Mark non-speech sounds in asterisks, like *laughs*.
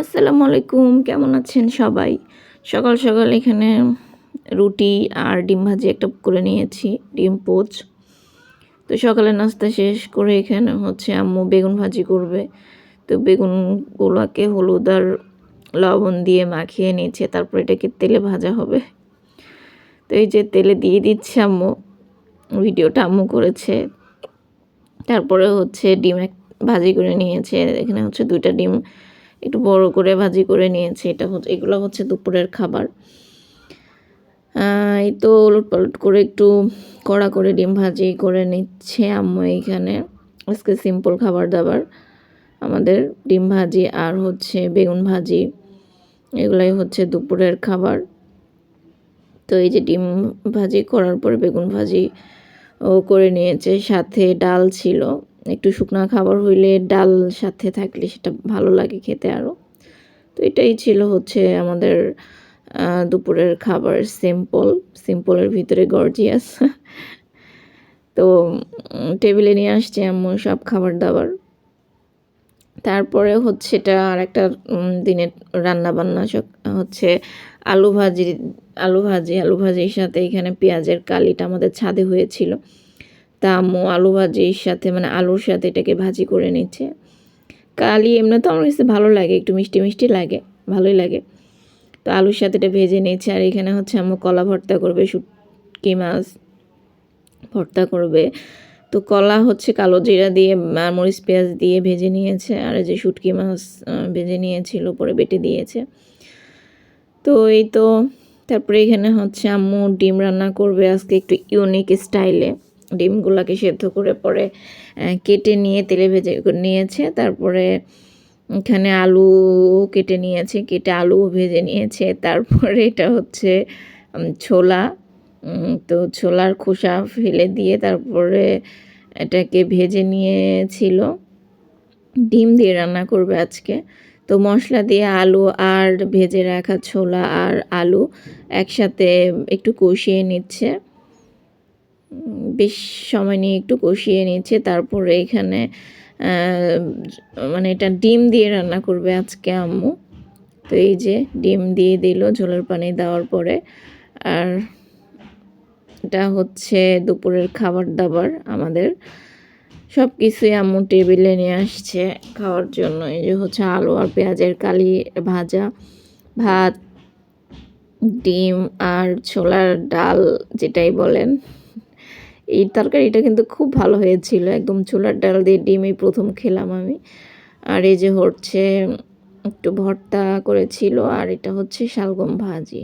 আসসালামু আলাইকুম, কেমন আছেন সবাই? সকাল সকাল এখানে রুটি আর ডিম ভাজি একটা করে নিয়েছি, ডিম পোচ। তো সকালে নাস্তা শেষ করে এখানে হচ্ছে আম্মু বেগুন ভাজি করবে। তো বেগুনগুলোকে হলুদ আর লবণ দিয়ে মাখিয়ে নিয়েছে, তারপর এটাকে তেলে ভাজা হবে। তো এই যে তেলে দিয়ে দিচ্ছে আম্মু, ভিডিওটা আম্মু করেছে। তারপরে হচ্ছে ডিম এক ভাজি করে নিয়েছে, এখানে হচ্ছে দুইটা ডিম একটু বড় করে ভাজি করে নিয়েছে। এটা হচ্ছে, এগুলো হচ্ছে দুপুরের খাবার। এই তো উলট পালট করে একটু কড়া করে ডিম ভাজি করে নিচ্ছে আম্মু এইখানে। আজকে সিম্পল খাবার দাবার। আমাদের ডিম ভাজি আর হচ্ছে বেগুন ভাজি, এগুলাই হচ্ছে দুপুরের খাবার। তো এই যে ডিম ভাজি করার পরে বেগুন ভাজি ও করে নিয়েছে। সাথে ডাল ছিল। একটু শুকনা খাবার হইলে ডাল সাথে থাকলে সেটা ভালো লাগে খেতে আরও তো এটাই ছিল হচ্ছে আমাদের দুপুরের খাবার সিম্পল সিম্পলের ভিতরে গর্জিয়াস *laughs* তো টেবিলে নিয়ে আসছে আম্মু সব খাবার দাবার। তারপরে হচ্ছে এটা আর একটা দিনের রান্না বান্না হচ্ছে আলু ভাজি আলু ভাজি, আলু ভাজির সাথে এখানে পেঁয়াজের কালিটা আমাদের ছাদে হয়েছিল। তা আম্মু আলু ভাজির সাথে মানে আলুর সাথে এটাকে ভাজি করে নিচ্ছে। কালি এমনি তো আমার কাছে ভালো লাগে, একটু মিষ্টি মিষ্টি লাগে, ভালোই লাগে। তো আলুর সাথে এটা ভেজে নিচ্ছে, আর এখানে হচ্ছে আম্মু কলা ভর্তা করবে, শুটকি মাছ ভর্তা করবে। তো কলা হচ্ছে কালো জিরা দিয়ে, আর মরিচ পেঁয়াজ দিয়ে ভেজে নিয়েছে, আর যে শুটকি মাছ ভেজে নিয়েছিল পরে বেটে দিয়েছে। তো এই তো, তারপরে এখানে হচ্ছে আম্মু ডিম রান্না করবে আজকে একটু ইউনিক স্টাইলে। ডিমগুলোকে সেদ্ধ করে পরে কেটে নিয়ে তেলে ভেজে নিয়েছে। তারপরে এখানে আলু কেটে নিয়েছে, কেটে আলু ভেজে নিয়েছে। তারপরে এটা হচ্ছে ছোলা। তো ছোলার খোসা ফেলে দিয়ে তারপরে এটাকে ভেজে নিয়েছিল। ডিম দিয়ে রান্না করবে আজকে। তো মশলা দিয়ে আলু আর ভেজে রাখা ছোলা আর আলু একসাথে একটু কষিয়ে নিচ্ছে। বেশ সময় নিয়ে একটু কষিয়ে নিচ্ছে তারপরে এখানে মানে এটা ডিম দিয়ে রান্না করবে আজকে আম্মু। তো এই যে ডিম দিয়ে দিল ঝোলের পানি দেওয়ার পরে। আর এটা হচ্ছে দুপুরের খাবার দাবার আমাদের। সব কিছুই আম্মু টেবিলে নিয়ে আসছে খাওয়ার জন্য। এই যে হচ্ছে আলু আর পেঁয়াজের কালি ভাজা, ভাত, ডিম আর ছোলার ডাল যেটাই বলেন। এই তরকারিটা কিন্তু খুব ভালো হয়েছিল। একদম ছোলার ডাল দিয়ে ডিম এই প্রথম খেলাম আমি। আর এই যে হচ্ছে একটু ভর্তা করেছিল, আর এটা হচ্ছে শালগম ভাজি।